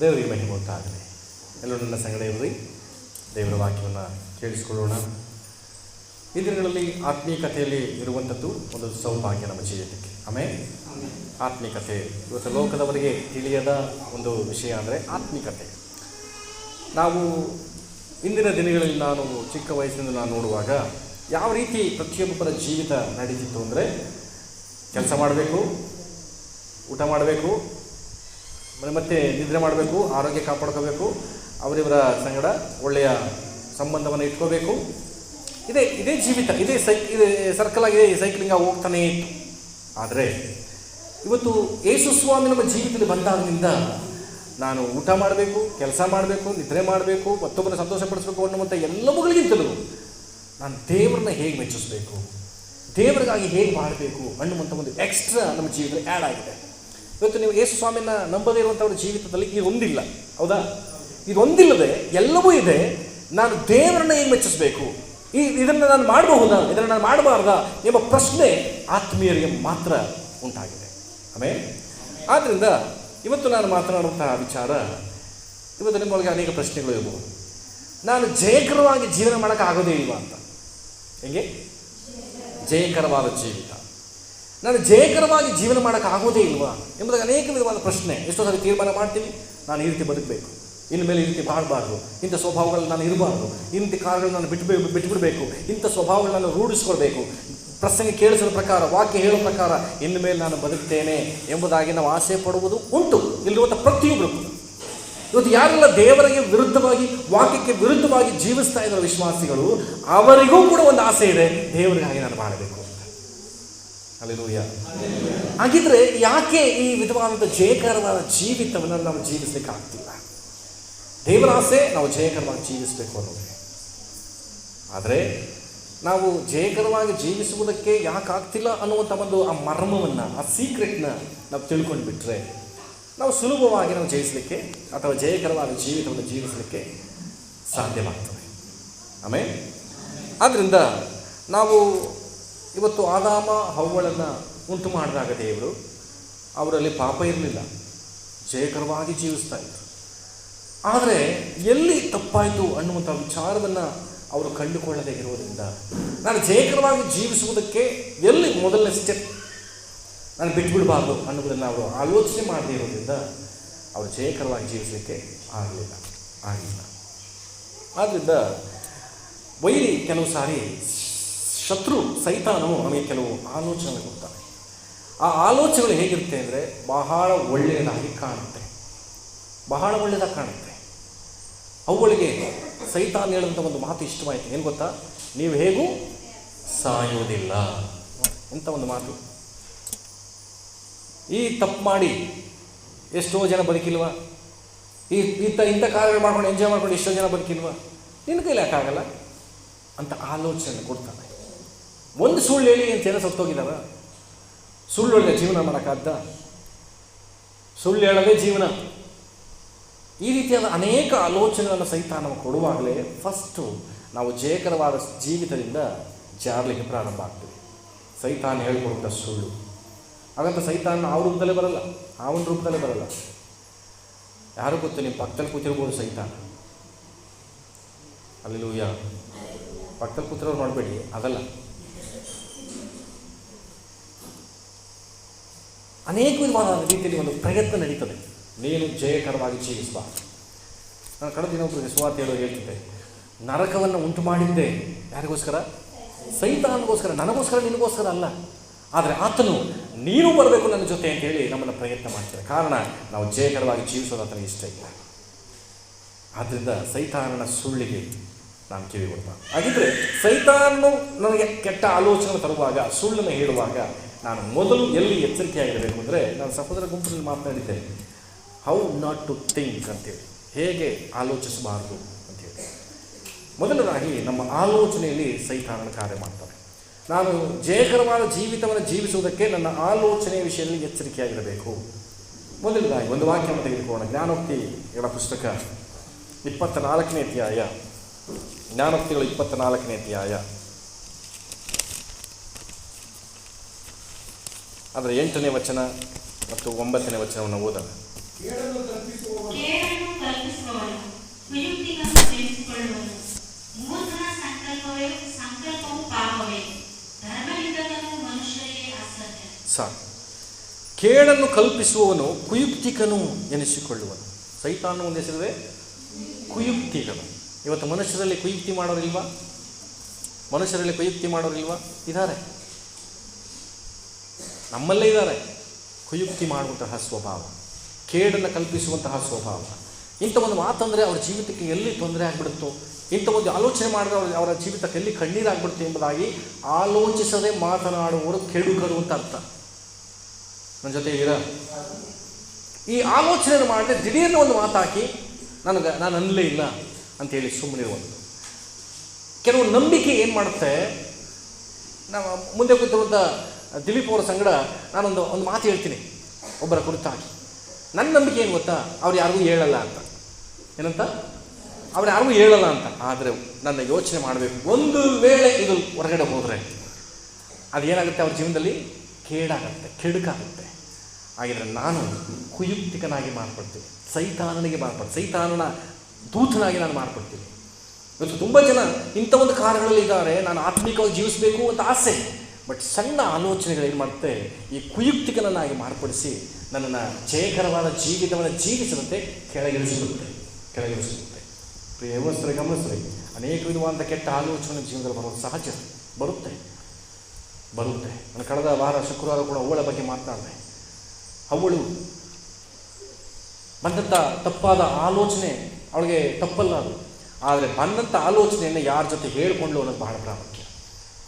ದೇವರಿಗೆ ಮಹಿಮೆ ಗೊತ್ತಾಗಲಿ ಎಲ್ಲರೂ ನನ್ನ ಸಂಗಡ ಇರ್ರಿ. ದೇವರ ವಾಕ್ಯವನ್ನು ಕೇಳಿಸಿಕೊಳ್ಳೋಣ. ಈ ದಿನಗಳಲ್ಲಿ ಆತ್ಮೀಕತೆಯಲ್ಲಿ ಇರುವಂಥದ್ದು ಒಂದು ಸೌಭಾಗ್ಯ ನಮ್ಮ ಜೀವನಕ್ಕೆ ಆಮೇಲೆ ಆತ್ಮೀಕತೆ ಇವತ್ತು ಲೋಕದವರಿಗೆ ತಿಳಿಯದ ಒಂದು ವಿಷಯ ಅಂದರೆ ಆತ್ಮೀಕತೆ ನಾವು ಇಂದಿನ ದಿನಗಳಲ್ಲಿ ನಾನು ಚಿಕ್ಕ ವಯಸ್ಸಿನಿಂದ ನಾನು ನೋಡುವಾಗ ಯಾವ ರೀತಿ ಪ್ರತಿಯೊಬ್ಬರ ಜೀವಿತ ನಡೀತಿತ್ತು ಅಂದರೆ ಕೆಲಸ ಮಾಡಬೇಕು ಊಟ ಮಾಡಬೇಕು ಮತ್ತು ನಿದ್ರೆ ಮಾಡಬೇಕು, ಆರೋಗ್ಯ ಕಾಪಾಡ್ಕೋಬೇಕು. ಅವರಿವರ ಸಂಗಡ ಒಳ್ಳೆಯ ಸಂಬಂಧವನ್ನು ಇಟ್ಕೋಬೇಕು. ಇದೇ ಇದೇ ಜೀವಿತ, ಇದೇ ಸೈಕ್, ಇದೇ ಸರ್ಕಲ್ ಆಗಿದೆ ಸೈಕ್ಲಿಂಗ್ ಹೋಗ್ತಾನೆ ಇತ್ತು. ಆದರೆ ಇವತ್ತು ಯೇಸು ಸ್ವಾಮಿ ನಮ್ಮ ಜೀವಿತದಲ್ಲಿ ಬಂದಾಗಿನಿಂದ ನಾನು ಊಟ ಮಾಡಬೇಕು, ಕೆಲಸ ಮಾಡಬೇಕು, ನಿದ್ರೆ ಮಾಡಬೇಕು ಮತ್ತೊಬ್ಬನ ಸಂತೋಷಪಡಿಸಬೇಕು ಅನ್ನುವಂಥ ಎಲ್ಲವುಗಳಿಗಿಂತಲೂ ನಾನು ದೇವರನ್ನ ಹೇಗೆ ಮೆಚ್ಚಿಸಬೇಕು, ದೇವರಿಗಾಗಿ ಹೇಗೆ ಮಾಡಬೇಕು ಅನ್ನುವಂಥ ಒಂದು ಎಕ್ಸ್ಟ್ರಾ ನಮ್ಮ ಜೀವಿತದಲ್ಲಿ ಆ್ಯಡ್ ಆಗಿದೆ. ಇವತ್ತು ನೀವು ಯೇಸು ಸ್ವಾಮಿನ ನಂಬದೇ ಇರುವಂಥವ್ರ ಜೀವಿತದಲ್ಲಿ ಇದೊಂದಿಲ್ಲ ಹೌದಾ? ಇದೊಂದಿಲ್ಲದೆ ಎಲ್ಲವೂ ಇದೆ. ನಾನು ದೇವರನ್ನ ಏನು ಮೆಚ್ಚಿಸಬೇಕು? ಈ ಇದನ್ನು ನಾನು ಮಾಡಬಹುದಾ? ಇದನ್ನು ನಾನು ಮಾಡಬಾರ್ದಾ ಎಂಬ ಪ್ರಶ್ನೆ ಆತ್ಮೀಯರಿಗೆ ಮಾತ್ರ ಉಂಟಾಗಿದೆ. ಆಮೇಲೆ ಆದ್ದರಿಂದ ಇವತ್ತು ನಾನು ಮಾತನಾಡುವಂತಹ ವಿಚಾರ, ಇವತ್ತು ನಿಮ್ಮೊಳಗೆ ಅನೇಕ ಪ್ರಶ್ನೆಗಳು ಇರಬಹುದು ನಾನು ಜಯಕರವಾಗಿ ಜೀವನ ಮಾಡೋಕ್ಕಾಗೋದೇ ಇಲ್ವಾ ಅಂತ? ಹೆಂಗೆ? ಜಯಕರವಾದ ಜೀವಿತ. ನಾನು ಜಯಕರವಾಗಿ ಜೀವನ ಮಾಡೋಕ್ಕಾಗೋದೇ ಇಲ್ವಾ ಎಂಬುದಾಗಿ ಅನೇಕ ವಿಧವಾದ ಪ್ರಶ್ನೆ. ಎಷ್ಟೋ ಸಾರಿ ತೀರ್ಮಾನ ಮಾಡ್ತೀವಿ, ನಾನು ಈ ರೀತಿ ಬದುಕಬೇಕು. ಇನ್ಮೇಲೆ ಈ ರೀತಿ ಮಾಡಬಾರ್ದು. ಇಂಥ ಸ್ವಭಾವಗಳು ನಾನು ಇರಬಾರ್ದು. ಇಂಥ ಕಾರ್ಯಗಳು ನಾನು ಬಿಟ್ಟು ಬಿಟ್ಬಿಡಬೇಕು. ಇಂಥ ಸ್ವಭಾವಗಳು ನಾನು ರೂಢಿಸ್ಕೊಳ್ಬೇಕು. ಪ್ರಸಂಗ ಕೇಳಿಸಿದ ಪ್ರಕಾರ, ವಾಕ್ಯ ಹೇಳೋ ಪ್ರಕಾರ, ಇನ್ನು ಮೇಲೆ ನಾನು ಬದುಕ್ತೇನೆ ಎಂಬುದಾಗಿ ನಾವು ಆಸೆ ಪಡುವುದು ಉಂಟು. ಇಲ್ಲಿರುವಂಥ ಪ್ರತಿಯೊಬ್ಬರು ಇವತ್ತು ಯಾರೆಲ್ಲ ದೇವರಿಗೆ ವಿರುದ್ಧವಾಗಿ, ವಾಕ್ಯಕ್ಕೆ ವಿರುದ್ಧವಾಗಿ ಜೀವಿಸ್ತಾ ಇರೋ ವಿಶ್ವಾಸಿಗಳು, ಅವರಿಗೂ ಕೂಡ ಒಂದು ಆಸೆ ಇದೆ, ದೇವರಿಗಾಗಿ ನಾನು ಮಾಡಬೇಕು. ಅಂತ ಅಲ್ಲಿಲೂಯ ಹಾಗಿದ್ರೆ ಯಾಕೆ ಈ ವಿಧವಾದಂಥ ಜಯಕರವಾದ ಜೀವಿತವನ್ನು ನಾವು ಜೀವಿಸಲಿಕ್ಕೆ ಆಗ್ತಿಲ್ಲ? ದೇವರ ಆಸೆ ನಾವು ಜಯಕರವಾಗಿ ಜೀವಿಸಬೇಕು ಅನ್ನೋದು. ಆದರೆ ನಾವು ಜಯಕರವಾಗಿ ಜೀವಿಸುವುದಕ್ಕೆ ಯಾಕೆ ಆಗ್ತಿಲ್ಲ ಅನ್ನುವಂಥ ಒಂದು ಆ ಮರ್ಮವನ್ನು ಆ ಸೀಕ್ರೆಟ್ನ ನಾವು ತಿಳ್ಕೊಂಡು ಬಿಟ್ಟರೆ ನಾವು ಸುಲಭವಾಗಿ ನಾವು ಜಯಿಸಲಿಕ್ಕೆ ಅಥವಾ ಜಯಕರವಾದ ಜೀವಿತವನ್ನು ಜೀವಿಸಲಿಕ್ಕೆ ಸಾಧ್ಯವಾಗ್ತದೆ. ಆಮೇಲೆ ಆದ್ದರಿಂದ ನಾವು ಇವತ್ತು ಆದಾಮ, ಹವ್ವಳನ್ನು ಉಂಟು ಮಾಡಿದಾಗ ದೇವರು ಅವರಲ್ಲಿ ಪಾಪ ಇರಲಿಲ್ಲ. ಜಯಕರವಾಗಿ ಜೀವಿಸ್ತಾ ಇದ್ರು. ಆದರೆ ಎಲ್ಲಿ ತಪ್ಪಾಯಿತು ಅನ್ನುವಂಥ ವಿಚಾರವನ್ನು ಅವರು ಕಂಡುಕೊಳ್ಳದೇ ಇರುವುದರಿಂದ ನಾನು ಜಯಕರವಾಗಿ ಜೀವಿಸುವುದಕ್ಕೆ ಎಲ್ಲಿ ಮೊದಲನೇ ಸ್ಟೆಪ್ ನಾನು ಬಿಟ್ಬಿಡಬಾರ್ದು ಅನ್ನೋದನ್ನು ಅವರು ಆಲೋಚನೆ ಮಾಡದೇ ಇರೋದ್ರಿಂದ ಅವರು ಜಯಕರವಾಗಿ ಜೀವಿಸಲಿಕ್ಕೆ ಆಗಲಿಲ್ಲ. ಆಗಲಿಲ್ಲ ಆದ್ದರಿಂದ ವೈರಿ ಕೆಲವು ಸಾರಿ ಶತ್ರು ಸೈತಾನವು ನಮಗೆ ಕೆಲವು ಆಲೋಚನೆಗಳು ಕೊಡ್ತಾನೆ. ಆ ಆಲೋಚನೆಗಳು ಹೇಗಿರುತ್ತೆ ಅಂದರೆ ಬಹಳ ಒಳ್ಳೆಯದಾಗಿ ಕಾಣುತ್ತೆ. ಬಹಳ ಒಳ್ಳೆಯದಾಗಿ ಕಾಣುತ್ತೆ. ಅವುಗಳಿಗೆ ಸೈತಾನ ಹೇಳುವಂಥ ಒಂದು ಮಾತು ಇಷ್ಟವಾಯಿತು. ಏನು ಗೊತ್ತಾ? ನೀವು ಹೇಗೂ? ಸಾಯುವುದಿಲ್ಲ. ಎಂಥ ಒಂದು ಮಾತು? ಈ ತಪ್ಪು ಮಾಡಿ ಎಷ್ಟೋ ಜನ ಬದುಕಿಲ್ವಾ? ಈ ಇಂಥ ಇಂಥ ಕಾರ್ಯಗಳು ಮಾಡ್ಕೊಂಡು ಎಂಜಾಯ್ ಮಾಡ್ಕೊಂಡು ಎಷ್ಟೋ ಜನ ಬದುಕಿಲ್ವಾ? ನಿನ್ನ ಕೈಲಿ ಯಾಕಾಗಲ್ಲ? ಅಂತ ಆಲೋಚನೆ ಕೊಡ್ತಾನೆ. ಒಂದು ಸುಳ್ಳು ಹೇಳಿ ಅಂತೇನ ಜನ ಸತ್ತೋಗಿದಾರ ಸುಳ್ಳು ಹೇಳಿದ್ರೆ ಜೀವನ ಮಾಡೋಕ್ಕಾದ್ದ ಸುಳ್ಳು ಹೇಳೋದೇ ಜೀವನ. ಈ ರೀತಿಯಾದ ಅನೇಕ ಆಲೋಚನೆಗಳನ್ನು ಸಹಿತ ನಾವು ಕೊಡುವಾಗಲೇ ಫಸ್ಟು ನಾವು ಜಯಕರವಾದ ಜೀವಿತದಿಂದ ಜಾರಲಿಕ್ಕೆ ಪ್ರಾರಂಭ ಆಗ್ತದೆ. ಸೈತಾನ್ ಹೇಳ್ಕೊಡುವಂಥ ಸುಳ್ಳು. ಹಾಗಂತ ಸೈತಾನ್ ಆ ರೂಪದಲ್ಲೇ ಬರಲ್ಲ. ಆ ಒಂದು ರೂಪದಲ್ಲೇ ಬರಲ್ಲ. ಯಾರು ಗೊತ್ತು ನಿಮ್ಮ ಪಕ್ಕದಲ್ಲಿ ಕೂತಿರ್ಬೋದು ಸೈತಾನ. ಅಲ್ಲಿ ಲೂಯ್ಯ ಪಕ್ಕದಲ್ಲಿ ಕೂತಿರೋರು ನೋಡಬೇಡಿ, ಅದಲ್ಲ. ಅನೇಕ ವಿಧವಾದ ರೀತಿಯಲ್ಲಿ ಒಂದು ಪ್ರಯತ್ನ ನಡೀತದೆ. ನೀನು ಜಯಕರವಾಗಿ ಜೀವಿಸುವ ನಾನು ಕಳೆದ ದಿನೊಬ್ಬರಿಗೆ ಸುವಾರ್ತೆ ಹೇಳೋ ಹೇಳ್ತಿದ್ದೆ, ನರಕವನ್ನು ಉಂಟು ಮಾಡಿದ್ದೆ. ಯಾರಿಗೋಸ್ಕರ? ಸೈತಾನಗೋಸ್ಕರ ನನಗೋಸ್ಕರ, ನಿನಗೋಸ್ಕರ ಅಲ್ಲ. ಆದರೆ ಆತನು, ನೀನು ಬರಬೇಕು ನನ್ನ ಜೊತೆ ಅಂತ ಹೇಳಿ ನಮ್ಮನ್ನು ಪ್ರಯತ್ನ ಮಾಡ್ತಾರೆ. ಕಾರಣ, ನಾವು ಜಯಕರವಾಗಿ ಜೀವಿಸೋದು ಆತನ ಇಷ್ಟ ಇಲ್ಲ. ಆದ್ದರಿಂದ ಸೈತಾನನ ಸುಳ್ಳಿಗೆ ನಾನು ಕಿವಿ ಕೊಡ್ತಾ ಹಾಗಿದ್ರೆ ಸೈತಾನು ನನಗೆ ಕೆಟ್ಟ ಆಲೋಚನೆ ತರುವಾಗ, ಸುಳ್ಳನ್ನು ಹೇಳುವಾಗ ನಾನು ಮೊದಲು ಎಲ್ಲಿ ಎಚ್ಚರಿಕೆಯಾಗಿರಬೇಕು ಅಂದರೆ ನಾನು ಸಹೋದರ ಗುಂಪಿನಲ್ಲಿ ಮಾತನಾಡಿದ್ದೆ ಹೌ ನಾಟ್ ಟು ಥಿಂಕ್ ಅಂತೇಳಿ ಹೇಗೆ ಆಲೋಚಿಸಬಾರ್ದು ಅಂತೇಳಿ ಮೊದಲನೇದಾಗಿ ನಮ್ಮ ಆಲೋಚನೆಯಲ್ಲಿ ಸೈತಾನನ ಕಾರ್ಯ ಮಾಡ್ತಾರೆ ನಾನು ಜಯಕರವಾದ ಜೀವಿತವನ್ನು ಜೀವಿಸುವುದಕ್ಕೆ ನನ್ನ ಆಲೋಚನೆಯ ವಿಷಯದಲ್ಲಿ ಎಚ್ಚರಿಕೆಯಾಗಿರಬೇಕು. ಮೊದಲನೇದಾಗಿ ಒಂದು ವಾಕ್ಯವನ್ನು ತೆಗೆದುಕೊಳ್ಳೋಣ. ಜ್ಞಾನೋಕ್ತಿಗಳ ಪುಸ್ತಕ ಇಪ್ಪತ್ತ ನಾಲ್ಕನೇ ಅಧ್ಯಾಯ. ಜ್ಞಾನೋಕ್ತಿಗಳು ಇಪ್ಪತ್ತ ನಾಲ್ಕನೇ ಅಧ್ಯಾಯ. ಅದರ ಎಂಟನೇ ವಚನ ಮತ್ತು ಒಂಬತ್ತನೇ ವಚನವನ್ನು ಓದೋಣ. ಕೇಳನ್ನು ಕಲ್ಪಿಸುವವನು ಕೇಡನ್ನು ಕಲ್ಪಿಸುವವನು ಸಾಕು. ಕೇಡನ್ನು ಕುಯುಕ್ತಿಕನು ಎನಿಸಿಕೊಳ್ಳುವನು. ಸೈತಾನ ಒಂದು ಹೆಸರಿದೆ ಕುಯುಕ್ತಿಗನು ಇವತ್ತು ಮನುಷ್ಯರಲ್ಲಿ ಕುಯುಕ್ತಿ ಮಾಡೋರಿಲ್ವಾ? ಮನುಷ್ಯರಲ್ಲಿ ಕುಯುಕ್ತಿ ಮಾಡೋರಿಲ್ವಾ? ಇದ್ದಾರೆ. ನಮ್ಮಲ್ಲೇ ಇದ್ದಾರೆ. ಕುಯುಕ್ತಿ ಮಾಡುವಂತಹ ಸ್ವಭಾವ, ಕೇಡನ್ನು ಕಲ್ಪಿಸುವಂತಹ ಸ್ವಭಾವ. ಇಂಥ ಒಂದು ಮಾತಂದರೆ ಅವರ ಜೀವಿತಕ್ಕೆ ಎಲ್ಲಿ ತೊಂದರೆ ಆಗಿಬಿಡುತ್ತೋ, ಇಂಥ ಒಂದು ಆಲೋಚನೆ ಮಾಡಿದ್ರೆ ಅವರ ಅವರ ಜೀವಿತಕ್ಕೆ ಎಲ್ಲಿ ಕಣ್ಣೀರಾಗ್ಬಿಡುತ್ತೆ ಎಂಬುದಾಗಿ ಆಲೋಚಿಸದೆ ಮಾತನಾಡುವವರು ಕೆಡುಕರು ಅಂತ ಅರ್ಥ. ನನ್ನ ಜೊತೆ ಇರ? ಈ ಆಲೋಚನೆ ಮಾಡಿದ್ರೆ ದಿಢೀರ್ನ ಒಂದು ಮಾತಾಕಿ ನನಗೆ ನಾನು ಅನ್ನಲೇ ಇಲ್ಲ ಅಂತೇಳಿ ಸುಮ್ಮನಿರುವಂಥದ್ದು ಕೆಲವು ನಂಬಿಕೆ ಏನು ಮಾಡುತ್ತೆ, ನಾವು ಮುಂದೆ ಕೂತಿರುವಂಥ ದಿಲೀಪ್ ಅವರ ಸಂಗಡ ನಾನೊಂದು, ಒಂದು ಮಾತು ಹೇಳ್ತೀನಿ ಒಬ್ಬರ ಕುರಿತಾಗಿ. ನನ್ನ ನಂಬಿಕೆ ಏನು ಗೊತ್ತಾ? ಅವ್ರು ಯಾರಿಗೂ ಹೇಳಲ್ಲ ಅಂತ. ಏನಂತ? ಅವ್ರು ಯಾರಿಗೂ ಹೇಳಲ್ಲ ಅಂತ. ಆದರೆ ನನ್ನ ಯೋಚನೆ ಮಾಡಬೇಕು. ಒಂದು ವೇಳೆ ಇದು ಹೊರಗಡೆ ಹೋದರೆ ಅದೇನಾಗುತ್ತೆ ಅವ್ರ ಜೀವನದಲ್ಲಿ? ಕೇಡಾಗುತ್ತೆ, ಕೆಡುಕಾಗುತ್ತೆ. ಹಾಗಿದ್ರೆ ನಾನು ಕುಯುಕ್ತಿಕನಾಗಿ ಮಾರ್ಪಡ್ತೀನಿ. ಸೈತಾನನಿಗೆ ಮಾರ್ಪಡ್ತೀನಿ. ಸೈತಾನನ ದೂತನಾಗಿ ನಾನು ಮಾರ್ಪಡ್ತೀನಿ. ಇವತ್ತು ತುಂಬ ಜನ ಇಂಥ ಒಂದು ಕಾರ್ಯಗಳಲ್ಲಿ ಇದ್ದಾರೆ. ನಾನು ಆತ್ಮಿಕವಾಗಿ ಜೀವಿಸಬೇಕು ಅಂತ ಆಸೆ. ಬಟ್ ಸಣ್ಣ ಆಲೋಚನೆಗಳು ಏನು ಮಾಡುತ್ತೆ ಈ ಕುಯುಕ್ತಿಗಳನ್ನಾಗಿ ಮಾರ್ಪಡಿಸಿ ನನ್ನನ್ನು ಜಯಕರವಾದ ಜೀವಿತವನ್ನು ಜೀವಿಸದಂತೆ ಕೆಳಗಿಳಿಸಿಬಿಡುತ್ತೆ ಕೆಳಗಿಳಿಸಿಬಿಡುತ್ತೆ ಯೌವನಸ್ಥರೇ ಗಮನಿಸ್ರಿ ಅನೇಕ ವಿಧವಾದ ಕೆಟ್ಟ ಆಲೋಚನೆ ಜೀವನದಲ್ಲಿ ಬರೋದು ಸಹಜ ಬರುತ್ತೆ. ಬರುತ್ತೆ. ನಾನು ಕಳೆದ ವಾರ ಶುಕ್ರವಾರ ಕೂಡ ಅವಳ ಬಗ್ಗೆ ಮಾತನಾಡಿದೆ. ಅವಳು ಬಂದಂಥ ತಪ್ಪಾದ ಆಲೋಚನೆ ಅವಳಿಗೆ ತಪ್ಪಲ್ಲ ಅದು. ಆದರೆ ಬಂದಂಥ ಆಲೋಚನೆಯನ್ನು ಯಾರ ಜೊತೆ ಹೇಳಿಕೊಂಡು ಅನ್ನೋದು ಬಹಳ ಪ್ರಾಮುಖ್ಯ.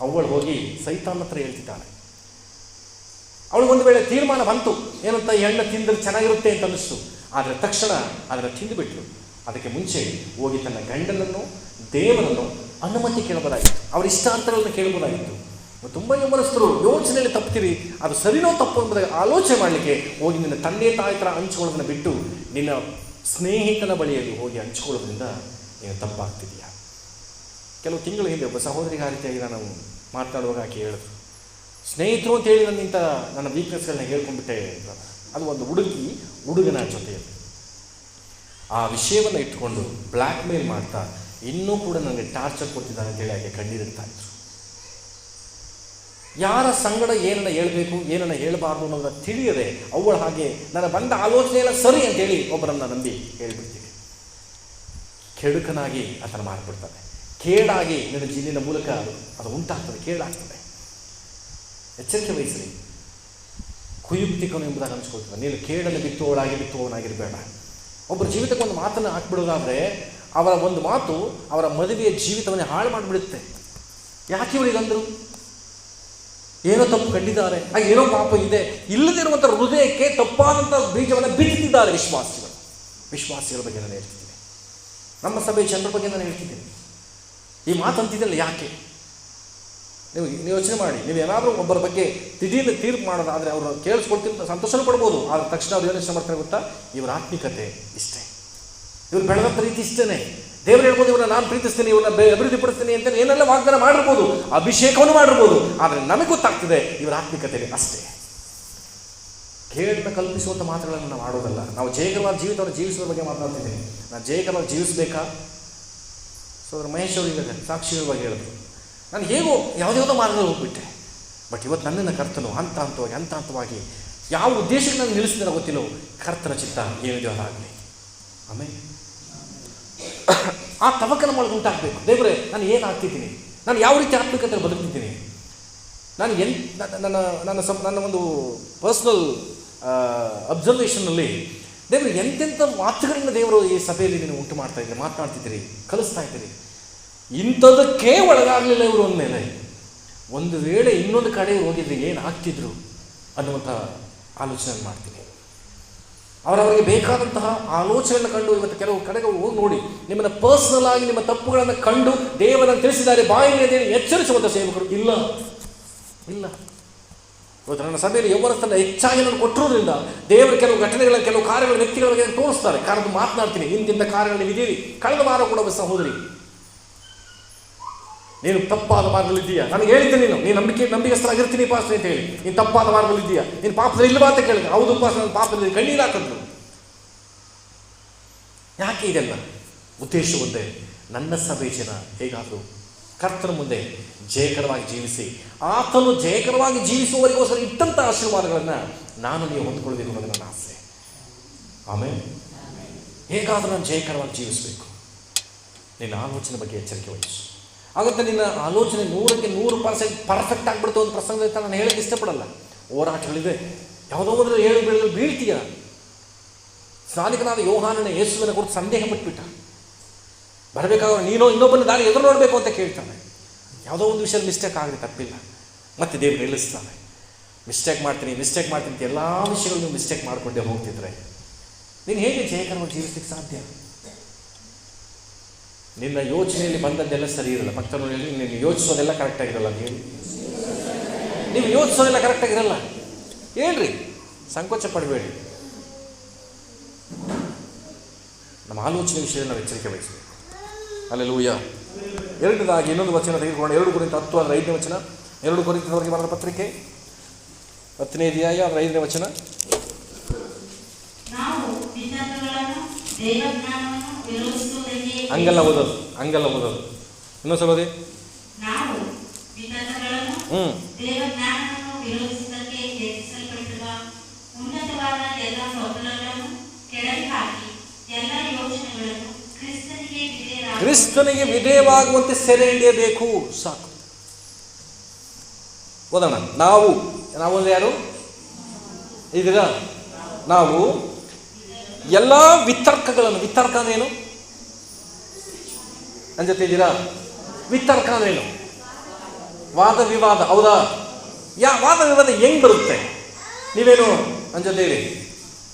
ಅವಳು ಹೋಗಿ ಸೈತಾನ್ ಹತ್ರ ಹೇಳ್ತಿದ್ದಾಳೆ. ಅವಳಿಗೊಂದು ವೇಳೆ ತೀರ್ಮಾನ ಬಂತು. ಏನಂತ ಹೆಣ್ಣು ತಿಂದ್ರೆ ಚೆನ್ನಾಗಿರುತ್ತೆ ಅಂತ ಅನ್ನಿಸ್ತು. ಆದರೆ ತಕ್ಷಣ ಅದನ್ನು ತಿಂದುಬಿಟ್ಲು. ಅದಕ್ಕೆ ಮುಂಚೆ ಹೋಗಿ ತನ್ನ ಗಂಡನನ್ನು ದೇವರನ್ನು ಅನುಮತಿ ಕೇಳಬಹುದಾಗಿತ್ತು ಅವರ ಇಷ್ಟಾರ್ಥಗಳನ್ನು ಕೇಳಬಹುದಾಗಿತ್ತು ತುಂಬ ಯಮನಸ್ಥರು ಯೋಚನೆಯಲ್ಲಿ ತಪ್ತೀರಿ. ಅದು ಸರಿನೋ ತಪ್ಪು ಅಂತ ಆಲೋಚನೆ ಮಾಡಲಿಕ್ಕೆ ಹೋಗಿ ನಿನ್ನ ತಂದೆ ತಾಯಿ ಥರ ಹಂಚ್ಕೊಳ್ಳೋದನ್ನು ಬಿಟ್ಟು ನಿನ್ನ ಸ್ನೇಹಿತನ ಬಳಿಯಲ್ಲಿ ಹೋಗಿ ಹಂಚ್ಕೊಳ್ಳೋದ್ರಿಂದ ನೀನು ತಪ್ಪಾಗ್ತಿದೆಯಾ? ಕೆಲವು ತಿಂಗಳ ಹಿಂದೆ ಒಬ್ಬ ಸಹೋದರಿಗೆ ಆ ರೀತಿಯಾಗಿ ನಾನು ಮಾತನಾಡುವಾಗ ಆಕೆ ಹೇಳಿದ್ರು ಸ್ನೇಹಿತರು ಅಂತ ಹೇಳಿ ನನ್ನಿಂತ ನನ್ನ ವೀಕ್ನೆಸ್ಗಳನ್ನ ಹೇಳ್ಕೊಂಡ್ಬಿಟ್ಟೆ. ಅದು ಒಂದು ಹುಡುಗಿ, ಹುಡುಗನ ಜೊತೆ. ಆ ವಿಷಯವನ್ನು ಇಟ್ಕೊಂಡು ಬ್ಲ್ಯಾಕ್ ಮೇಲ್ ಮಾಡ್ತಾ ಇನ್ನೂ ಕೂಡ ನನಗೆ ಟಾರ್ಚರ್ ಕೊಡ್ತಿದ್ದಾನೆ ಅಂತೇಳಿ ಆಕೆ ಕಣ್ಣೀರಿಡ್ತಾ ಇದ್ರು. ಯಾರ ಸಂಗಡ ಏನನ್ನ ಹೇಳಬೇಕು, ಏನನ್ನ ಹೇಳಬಾರ್ದು ಅನ್ನೋದನ್ನ ತಿಳಿಯದೆ ಅವಳ ಹಾಗೆ ನನ್ನ ಬಂದ ಆಲೋಚನೆ ಎಲ್ಲ ಸರಿ ಅಂತೇಳಿ ಒಬ್ಬರನ್ನ ನಂಬಿ ಹೇಳ್ಬಿಡ್ತೀವಿ ಕೆಡುಕನಾಗಿ ಆತನ ಮಾರ್ಬಿಡ್ತಾನೆ ಕೇಡಾಗಿ ನಿನ್ನ ಜೀವನ ಮೂಲಕ ಅದು ಉಂಟಾಗ್ತದೆ, ಕೇಡಾಗ್ತದೆ. ಎಚ್ಚರಿಕೆ ವಹಿಸ್ರಿ. ಕುಯುಕ್ತಿಕನು ಎಂಬುದಾಗಿ ಅನಿಸ್ಕೊಳ್ತದೆ. ನೀನು ಕೇಡನ್ನು ಬಿತ್ತುವವಳಾಗಿ ಬಿತ್ತುವವನಾಗಿರಬೇಡ ಒಬ್ಬರ ಜೀವಿತಕ್ಕೆ ಒಂದು ಮಾತನ್ನು ಹಾಕ್ಬಿಡೋದಾದರೆ ಅವರ ಒಂದು ಮಾತು ಅವರ ಮದುವೆಯ ಜೀವಿತವನ್ನೇ ಹಾಳು ಮಾಡಿಬಿಡುತ್ತೆ. ಯಾಕೆ ಇವರಿಗಂದರು ಏನೋ ತಪ್ಪು ಕಂಡಿದ್ದಾರೆ. ಹಾಗೆ ಏನೋ ಪಾಪ ಇದೆ. ಇಲ್ಲದಿರುವಂಥ ಹೃದಯಕ್ಕೆ ತಪ್ಪಾದಂಥ ಬೀಜವನ್ನು ಬಿತ್ತಿದ್ದಾರೆ ವಿಶ್ವಾಸಿಗಳು. ವಿಶ್ವಾಸಿಗಳ ಬಗ್ಗೆ ನಾನು ಹೇಳ್ತಿದ್ದೀನಿ. ನಮ್ಮ ಸಭೆಯ ಜನರ ಬಗ್ಗೆ ನಾನು ಹೇಳ್ತಿದ್ದೀನಿ. ಈ ಮಾತಂತಿದ್ದಲ್ಲ ಯಾಕೆ? ನೀವು ನೀವು ಯೋಚನೆ ಮಾಡಿ. ನೀವು ಏನಾದರೂ ಒಬ್ಬರ ಬಗ್ಗೆ ದಿಢೀರ್ನ ತೀರ್ಪು ಮಾಡೋದಾದರೆ ಅವರು ಕೇಳಿಸ್ಕೊಳ್ತಿರ್ತ ಸಂತೋಷನೂ ಪಡ್ಬೋದು ಆದರೆ ತಕ್ಷಣ ಅವ್ರು ಯೋಚನೆ ಮಾಡ್ತಾರೆ ಗೊತ್ತಾ? ಇವರ ಆತ್ಮಿಕತೆ ಇಷ್ಟೇ. ಇವ್ರು ಬೆಳೆದಂಥ ರೀತಿ ಇಷ್ಟೇ ದೇವರು ಹೇಳ್ಬೋದು, ಇವ್ರನ್ನ ನಾನು ಪ್ರೀತಿಸ್ತೀನಿ, ಇವ್ರನ್ನ ಅಭಿವೃದ್ಧಿ ಪಡಿಸ್ತೀನಿ ಅಂತ ಏನೆಲ್ಲ ವಾಗ್ದಾನ ಮಾಡಿರ್ಬೋದು, ಅಭಿಷೇಕವನ್ನು ಮಾಡಿರ್ಬೋದು. ಆದರೆ ನಮಗೆ ಗೊತ್ತಾಗ್ತದೆ ಇವರ ಆತ್ಮಿಕತೆ ಅಷ್ಟೇ. ಕೇಳನ್ನ ಕಲ್ಪಿಸುವಂಥ ಮಾತುಗಳನ್ನು ನಾವು ಮಾಡೋದಲ್ಲ ನಾವು ಜಯಕರವಾದ ಜೀವಿತವನ್ನು ಜೀವಿಸುವ ಬಗ್ಗೆ ಮಾತನಾಡ್ತಿದ್ದೀನಿ ನಾನು ಜಯಕರವಾಗಿ ಜೀವಿಸಬೇಕಾ? ಸೊ ಅದ್ರ ಮಹೇಶ್ ಅವರಿಗೆ ಸಾಕ್ಷಿಗಳ ಬಗ್ಗೆ ಹೇಳಿದ್ರು. ನಾನು ಹೇಗೋ ಯಾವುದ್ಯಾವುದೋ ಮಾರ್ಗದಲ್ಲಿ ಹೋಗ್ಬಿಟ್ಟೆ. ಬಟ್ ಇವತ್ತು ನನ್ನನ್ನು ಕರ್ತನು ಹಂತ ಹಂತವಾಗಿ ಹಂತ ಹಂತವಾಗಿ ಯಾವ ಉದ್ದೇಶಕ್ಕೆ ನಾನು ನಿಲ್ಲಿಸಿದ್ರೆ ಗೊತ್ತಿಲ್ಲೋ. ಕರ್ತನ ಚಿತ್ತ ಏನಿದೆಯೋ ಅದಾಗಲಿ. ಆಮೇಲೆ ಆ ತವಕ ನಮ್ಮೊಳಗೆ ಉಂಟಾಗಬೇಕು. ದೇವರೇ, ನಾನು ಏನು ಆಗ್ತಿದ್ದೀನಿ? ನಾನು ಯಾವ ರೀತಿ ಆತ್ಮಿಕತೆ ಬದುಕ್ತಿದ್ದೀನಿ? ನಾನು ನನ್ನ ನನ್ನ ನನ್ನ ಸಂ ನನ್ನ ಒಂದು ಪರ್ಸ್ನಲ್ ಅಬ್ಸರ್ವೇಷನ್ನಲ್ಲಿ ದೇವರು, ಎಂತೆಂಥ ಮಾತುಗಳನ್ನು ದೇವರು ಈ ಸಭೆಯಲ್ಲಿ ನೀನು ಉಂಟು ಮಾಡ್ತಾ ಇದ್ದೀರಿ ಮಾತನಾಡ್ತಿದ್ದೀರಿ, ಕಲಿಸ್ತಾ ಇದ್ದೀರಿ. ಇಂಥದಕ್ಕೆ ಒಳಗಾಗಲಿಲ್ಲ ಇವರು ಅಂದಮೇಲೆ. ಒಂದು ವೇಳೆ ಇನ್ನೊಂದು ಕಡೆ ಹೋಗಿದ್ರೆ ಏನು ಆಗ್ತಿದ್ರು ಅನ್ನುವಂಥ ಆಲೋಚನೆ ಮಾಡ್ತೀನಿ. ಅವರವರಿಗೆ ಬೇಕಾದಂತಹ ಆಲೋಚನೆಯನ್ನು ಕಂಡು ಇವತ್ತು ಕೆಲವು ಕಡೆಗೆ ಹೋಗಿ ನೋಡಿ, ನಿಮ್ಮನ್ನು ಪರ್ಸನಲ್ ಆಗಿ ನಿಮ್ಮ ತಪ್ಪುಗಳನ್ನು ಕಂಡು ದೇವರನ್ನು ತಿಳಿಸಿದ್ದಾರೆ, ಬಾಯಿಗೆ ಎಚ್ಚರಿಸುವಂಥ ಸೇವಕರು ಇಲ್ಲ. ಇಲ್ಲ. ಇವತ್ತು ನನ್ನ ಸಭೆಯಲ್ಲಿ ಯೌವನಸ್ಥನ ಹೆಚ್ಚಾಗಿ ನಾನು ಕೊಟ್ಟಿರೋದ್ರಿಂದ ದೇವರ ಕೆಲವು ಘಟನೆಗಳ, ಕೆಲವು ಕಾರ್ಯಗಳ ವ್ಯಕ್ತಿಗಳ ಬಗ್ಗೆ ತೋರಿಸ್ತಾರೆ. ಕರೆದು ಮಾತನಾಡ್ತೀನಿ. ಇಂತಿಂಥ ಕಾರ್ಯಗಳು ಇದ್ದೀರಿ. ಕಳೆದ ವಾರ ಕೂಡ ಸಹೋದರಿ, ನೀನು ತಪ್ಪಾದ ಮಾರ್ಗದಲ್ಲಿದ್ದೀಯಾ ನನಗೆ ಹೇಳಿದ್ದೆ ನೀನು. ನೀನು ನಂಬಿಕೆ ನಂಬಿಕೆಸ್ತರಾಗಿರ್ತೀನಿ ಪಾಸ್ ಅಂತ ಹೇಳಿ. ನೀನು ತಪ್ಪಾದ ಮಾರ್ಗದಲ್ಲಿದ್ದೀಯಾ ನೀನು ಪಾಪದಲ್ಲಿ ಇಲ್ಲವಾ? ಅಂತ ಕೇಳಿದೆ. ಹೌದು ಪಾಸ್ ನನ್ನ ಪಾಪದಲ್ಲಿ ಕಣ್ಣೀರು ಹಾಕಿದ್ರು. ಯಾಕೆ ಇದೆಲ್ಲ? ಉದ್ದೇಶ ಒಂದೇ ನನ್ನ ಸಭೆ ಜನ ಹೇಗಾದರೂ ಕರ್ತನ ಮುಂದೆ ಜಯಕರವಾಗಿ ಜೀವಿಸಿ, ಆತನು ಜಯಕರವಾಗಿ ಜೀವಿಸುವವರಿಗೋಸ್ಕರ ಇಟ್ಟಂಥ ಆಶೀರ್ವಾದಗಳನ್ನು ನಾನು ನೀವು ಹೊಂದ್ಕೊಳ್ಬೇಕು ಅನ್ನೋದು ನನ್ನ ಆಸೆ. ಆಮೇಲೆ ಹೇಗಾದರೂ ನಾನು ಜಯಕರವಾಗಿ ಜೀವಿಸಬೇಕು. ನಿನ್ನ ಆಲೋಚನೆ ಬಗ್ಗೆ ಎಚ್ಚರಿಕೆ ವಹಿಸು. ಹಾಗಂತ ನಿನ್ನ ಆಲೋಚನೆ ನೂರಕ್ಕೆ ನೂರು ಪರ್ಸೆಂಟ್ ಪರ್ಫೆಕ್ಟ್ ಆಗಿಬಿಡ್ತು ಒಂದು ಪ್ರಸಂಗದಲ್ಲಿ ನಾನು ಹೇಳಕ್ಕೆ ಇಷ್ಟಪಡಲ್ಲ. ಹೋರಾಟಗಳಿದೆ ಯಾವುದೋ ಒಂದು ಹೇಳಿ ಬೆಳೆದು ಬೀಳ್ತೀಯ. ಸ್ನಾನಿಕನಾದ ಯೋಹಾನನ ಯೇಸುವಿನ ಕುರಿತು ಸಂದೇಹ ಪಟ್ಬಿಟ್ಟ ಬರಬೇಕಾದ್ರೆ ನೀನು ಇನ್ನೊಬ್ಬನ ದಾರಿ ಎದುರು ನೋಡಬೇಕು ಅಂತ ಕೇಳ್ತಾನೆ. ಯಾವುದೋ ಒಂದು ವಿಷಯದಲ್ಲಿ ಮಿಸ್ಟೇಕ್ ಆಗಲಿ ತಪ್ಪಿಲ್ಲ. ಮತ್ತೆ ದೇವ್ರು ನಿಲ್ಲಿಸ್ತಾನೆ. ಮಿಸ್ಟೇಕ್ ಮಾಡ್ತೀನಿ ಮಿಸ್ಟೇಕ್ ಮಾಡ್ತೀನಿ ಅಂತ ಎಲ್ಲ ವಿಷಯಗಳು ನೀವು ಮಿಸ್ಟೇಕ್ ಮಾಡಿಕೊಂಡೇ ಹೋಗ್ತಿದ್ರೆ ನೀನು ಹೇಗೆ ಜಯಕರವಾಗಿ ಜೀವಿಸ್ಲಿಕ್ಕೆ ಸಾಧ್ಯ? ನಿನ್ನ ಯೋಚನೆಯಲ್ಲಿ ಬಂದದ್ದೆಲ್ಲ ಸರಿ ಇರಲ್ಲ. ಪಕ್ಕದ ಹೇಳಿ, ನೀನು ಯೋಚಿಸೋದೆಲ್ಲ ಕರೆಕ್ಟಾಗಿರಲ್ಲ ಹೇಳಿ. ನೀವು ಯೋಚಿಸೋದೆಲ್ಲ ಕರೆಕ್ಟಾಗಿರಲ್ಲ ಹೇಳ್ರಿ, ಸಂಕೋಚ ಪಡಬೇಡಿ. ನಮ್ಮ ಆಲೋಚನೆ ವಿಷಯದಲ್ಲಿ ನಾವು ಎಚ್ಚರಿಕೆ ವಹಿಸಬೇಕು. ಅಲ್ಲೆಲ್ಲೂಯ್ಯ ಎರಡನೇದಾಗಿ ಇನ್ನೊಂದು ವಚನ ತೆಗೆದುಕೊಂಡು ಎರಡು ಕುರಿತ ಹತ್ತು ಅದರ ಐದನೇ ವಚನ. ಎರಡು ಕುರಿತವರೆಗೆ ಬರೆದ ಪತ್ರಿಕೆ. ಹತ್ತನೇ ಅಧ್ಯಾಯ ಅದರ ಐದನೇ ವಚನ. ಹಂಗಲ್ಲ ಓದೋದು ಹಂಗಲ್ಲ ಓದೋದು. ಇನ್ನೊಂದು ಸಲ ಓದಿ. ಹ್ಞೂ ದೇವಜ್ಞಾನವನ್ನು ವಿರೋಧಿಸುವುದಕ್ಕೆ ಹೆಚ್ಚಿಸಲ್ಪಟ್ಟಿರುವ ಉನ್ನತವಾದ ಎಲ್ಲ ಕೌತಲಗಳನ್ನು ಕೆಳಗೆ ಹಾಕಿ ಎಲ್ಲ ಯೋಚನೆಗಳನ್ನು ಕ್ರಿಸ್ತನಿಗೆ ವಿಧೇಯರಾಗುವ ಕ್ರಿಸ್ತನಿಗೆ ವಿಧೇಯವಾಗುವಂತೆ ಸೆರೆ ಹಿಡಿಯಬೇಕು, ಸಾಕು. ಓದೋಣ. ನಾವು ನಾವು ಅಂದ್ರೆ ಯಾರು? ಇದೀರ ನಾವು ಎಲ್ಲ ವಿತರ್ಕಗಳನ್ನು, ವಿತರ್ಕ ಅಂದ್ರೇನು ನನ್ನ ಜೊತೆ ಇದ್ದೀರಾ? ವಿತರ್ಕ ಅಂದ್ರೇನು ವಾದ ವಿವಾದ, ಹೌದಾ? ಯಾ, ವಾದ ವಿವಾದ ಹೆಂಗ್ ಬರುತ್ತೆ? ನೀವೇನು ನನ್ನ ಜೊತೆ ಇರಿ.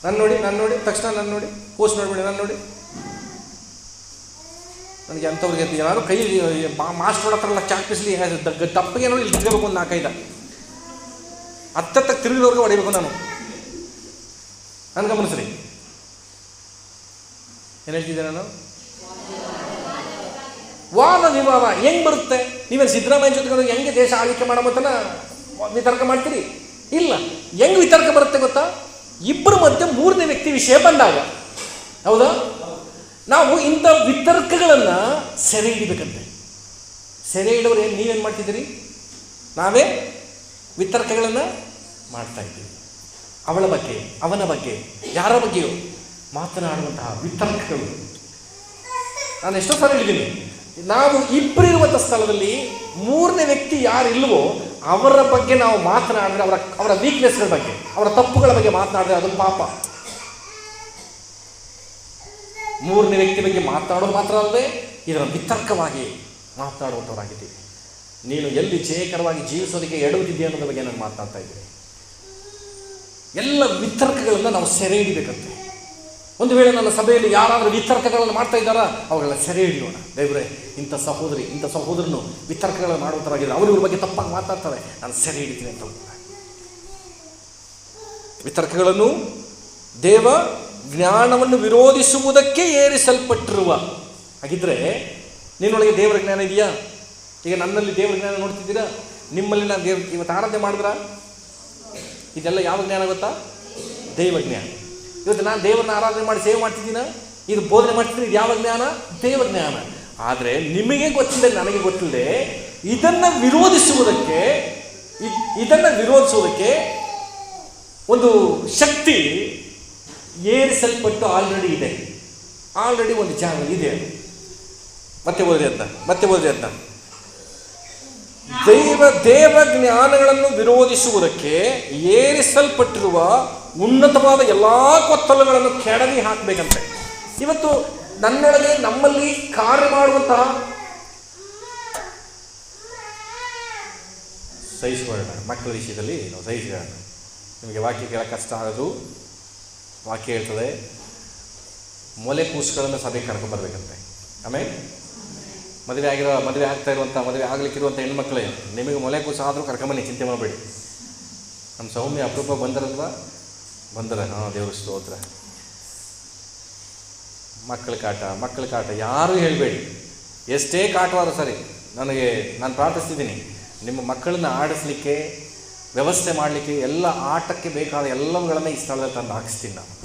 ನನ್ನ ನೋಡಿ ನನ್ನ ನೋಡಿ, ತಕ್ಷಣ ನನ್ನ ನೋಡಿ, ಪೋಸ್ಟ್ ನೋಡ್ಬಿಡಿ ನನ್ನ ನೋಡಿ. ನನಗೆ ಅಂಥವ್ರಿಗೆ ಏನಾದರೂ ಕೈ ಮಾಸ್ಕ್ ಹೊಡತ್ರಲ್ಲ ಚಾಕ್ ಪಿಸ್ಲಿ ತಪ್ಪಿಗೆ ಏನೋ ಇಲ್ಲಿ ತಿರ್ಗಬೇಕು ಒಂದು ನಾಲ್ಕೈದ ಹತ್ತತ್ತ ತಿರುಗಿದವ್ರಿಗೆ ಹೊಡಿಬೇಕು ನಾನು. ನನ್ನ ಗಮನಿಸ್ರಿ ಏನು ಹೇಳ್ತಿದ್ದೆ ನಾನು? ವಾದ ವಿವಾದ ಹೆಂಗೆ ಬರುತ್ತೆ? ನೀವೇನು ಸಿದ್ದರಾಮಯ್ಯ ಜೊತೆಗೆ ಹೆಂಗೆ ದೇಶ ಆಳ್ವಿಕೆ ಮಾಡಮತ್ತನ ವಿತರ್ಕ ಮಾಡ್ತೀರಿ? ಇಲ್ಲ. ಹೆಂಗ್ ವಿತರ್ಕ ಬರುತ್ತೆ ಗೊತ್ತಾ? ಇಬ್ಬರು ಮಧ್ಯೆ ಮೂರನೇ ವ್ಯಕ್ತಿ ವಿಷಯ ಬಂದಾಗ. ಹೌದಾ? ನಾವು ಇಂಥ ವಿತರ್ಕಗಳನ್ನು ಸೆರೆ ಹಿಡಿಬೇಕಂತೆ. ಸೆರೆ ಹಿಡೋರು ಏನು ನೀವೇನು ಮಾಡ್ತಿದ್ದೀರಿ? ನಾವೇ ವಿತರ್ಕಗಳನ್ನು ಮಾಡ್ತಾ ಇದ್ದೀವಿ. ಅವಳ ಬಗ್ಗೆ, ಅವನ ಬಗ್ಗೆ, ಯಾರ ಬಗ್ಗೆಯೋ ಮಾತನಾಡುವಂತಹ ವಿತರ್ಕಗಳು. ನಾನು ಎಷ್ಟೋ ಸಲ ಹೇಳಿದ್ದೀನಿ, ನಾವು ಇಬ್ಬರಿರುವಂಥ ಸ್ಥಳದಲ್ಲಿ ಮೂರನೇ ವ್ಯಕ್ತಿ ಯಾರು ಇಲ್ವೋ ಅವರ ಬಗ್ಗೆ ನಾವು ಮಾತನಾಡಿದ್ರೆ ಅವರ ಅವರ ವೀಕ್ನೆಸ್ಗಳ ಬಗ್ಗೆ, ಅವರ ತಪ್ಪುಗಳ ಬಗ್ಗೆ ಮಾತನಾಡಿದ್ರೆ ಅದು ಪಾಪ. ಮೂರನೇ ವ್ಯಕ್ತಿ ಬಗ್ಗೆ ಮಾತಾಡೋ ಮಾತ್ರ ಅಲ್ಲದೆ ಇದರ ವಿತರ್ಕವಾಗಿ ಮಾತನಾಡುವಂಥವರಾಗಿದ್ದೀವಿ ನೀನು ಎಲ್ಲಿ ಜಯಕರವಾಗಿ ಜೀವಿಸೋದಕ್ಕೆ ಎಡುವುದಿದೆ ಅನ್ನೋದ್ರ ಬಗ್ಗೆ ನಾನು ಮಾತನಾಡ್ತಾ ಇದ್ದೀನಿ. ಎಲ್ಲ ವಿತರ್ಕಗಳನ್ನು ನಾವು ಸೆರೆ ಹಿಡಿಬೇಕಂತೆ ಒಂದು ವೇಳೆ ನನ್ನ ಸಭೆಯಲ್ಲಿ ಯಾರಾದರೂ ವಿತರ್ಕಗಳನ್ನು ಮಾಡ್ತಾ ಇದ್ದಾರಾ ಅವುಗಳ ಸೆರೆ ಹಿಡಿಯೋಣ ದೇವರೇ, ಇಂಥ ಸಹೋದರಿ, ಇಂಥ ಸಹೋದರನು ವಿತರ್ಕಗಳನ್ನು ಮಾಡುವಂಥರಾಗಿದ್ದಾರೆ ಅವರು ಇವ್ರ ಬಗ್ಗೆ ತಪ್ಪಾಗಿ ಮಾತಾಡ್ತಾರೆ. ನಾನು ಸೆರೆ ಹಿಡಿತೀನಿ ಅಂತ. ವಿತರ್ಕಗಳನ್ನು ದೇವ ಜ್ಞಾನವನ್ನು ವಿರೋಧಿಸುವುದಕ್ಕೆ ಏರಿಸಲ್ಪಟ್ಟಿರುವ ಹಾಗಿದ್ರೆ ನಿನ್ನೊಳಗೆ ದೇವರ ಜ್ಞಾನ ಇದೆಯಾ? ಈಗ ನನ್ನಲ್ಲಿ ದೇವರ ಜ್ಞಾನ ನೋಡ್ತಿದ್ದೀರಾ? ನಿಮ್ಮಲ್ಲಿ ನಾನು ದೇವ್ರ ಇವತ್ತು ಆರಾಧನೆ ಮಾಡಿದ್ರ? ಇದೆಲ್ಲ ಯಾವ ಜ್ಞಾನ ಗೊತ್ತಾ? ದೈವ ಜ್ಞಾನ. ಇವತ್ತು ನಾನು ದೇವರನ್ನ ಆರಾಧನೆ ಮಾಡಿ ಸೇವೆ ಮಾಡ್ತಿದ್ದೀನ? ಇದು ಬೋಧನೆ ಮಾಡ್ತಿದ್ದೀನಿ ಇದು ಯಾವ ಜ್ಞಾನ? ದೇವ ಜ್ಞಾನ. ಆದರೆ ನಿಮಗೆ ಗೊತ್ತಿಲ್ಲ ನನಗೆ ಗೊತ್ತಿಲ್ಲದೆ ಇದನ್ನು ವಿರೋಧಿಸುವುದಕ್ಕೆ, ಇದ್- ಇದನ್ನು ವಿರೋಧಿಸುವುದಕ್ಕೆ ಒಂದು ಶಕ್ತಿ ಏರಿಸಲ್ಪಟ್ಟು ಆಲ್ರೆಡಿ ಇದೆ. ಆಲ್ರೆಡಿ ಒಂದು ಜಾಗ ಇದೆ ಮತ್ತೆ ಓದಿ ಅಂತ ಮತ್ತೆ ಓದಿ ಅಂತ. ದೈವ ದೇವ ಜ್ಞಾನಗಳನ್ನು ವಿರೋಧಿಸುವುದಕ್ಕೆ ಏರಿಸಲ್ಪಟ್ಟಿರುವ ಉನ್ನತವಾದ ಎಲ್ಲ ಕೊತ್ತಲುಗಳನ್ನು ಕೆಡವಿ ಹಾಕಬೇಕಂತೆ. ಇವತ್ತು ನನ್ನೊಳಗೆ ನಮ್ಮಲ್ಲಿ ಕಾರ್ಯ ಮಾಡುವಂತಹ ಸಹಿಸಿಕೊಳ್ಳೋಣ ಮಕ್ಕಳ ವಿಷಯದಲ್ಲಿ ನಾವು ಸಹಿಸಿಕೊಳ್ಳೋಣ. ನಿಮಗೆ ವಾಕ್ಯ ಕೇಳಕ್ಕೆ ಕಷ್ಟ ಆಗೋದು. ವಾಕ್ಯ ಹೇಳ್ತದೆ, ಮೊಲೆ ಕೂಸುಗಳನ್ನು ಸಭೆಗೆ ಕರ್ಕೊಂಡ್ಬರ್ಬೇಕಂತೆ ಆಮೇಲೆ? ಮದುವೆ ಆಗಿರೋ, ಮದುವೆ ಆಗ್ತಾ ಇರುವಂಥ ಮದುವೆ ಆಗ್ಲಿಕ್ಕಿರುವಂಥ ಹೆಣ್ಮಕ್ಳೇ, ನಿಮಗೆ ಮೊಲೆ ಕೂಸು ಆದರೂ ಕರ್ಕೊಂಬನ್ನಿ, ಚಿಂತೆ ಮಾಡಬೇಡಿ. ನಮ್ಮ ಸೌಮ್ಯ ಅಪರೂಪ ಬಂದರಲ್ವ? ಬಂದರ, ಹಾಂ, ದೇವ್ರ ಸ್ತೋತ್ರ. ಮಕ್ಕಳ ಕಾಟ ಮಕ್ಕಳ ಕಾಟ, ಯಾರೂ ಹೇಳಬೇಡಿ. ಎಷ್ಟೇ ಕಾಟವಾದ್ರು ಸರಿ, ನನಗೆ, ನಾನು ಪ್ರಾರ್ಥಿಸ್ತಿದ್ದೀನಿ, ನಿಮ್ಮ ಮಕ್ಕಳನ್ನ ಆಡಿಸ್ಲಿಕ್ಕೆ ವ್ಯವಸ್ಥೆ ಮಾಡಲಿಕ್ಕೆ ಎಲ್ಲ ಆಟಕ್ಕೆ ಬೇಕಾದ ಎಲ್ಲವುಗಳನ್ನು ಈ ಸ್ಥಳದಲ್ಲಿ ತಂದು ಹಾಕಿಸ್ತೀನಿ ನಾನು.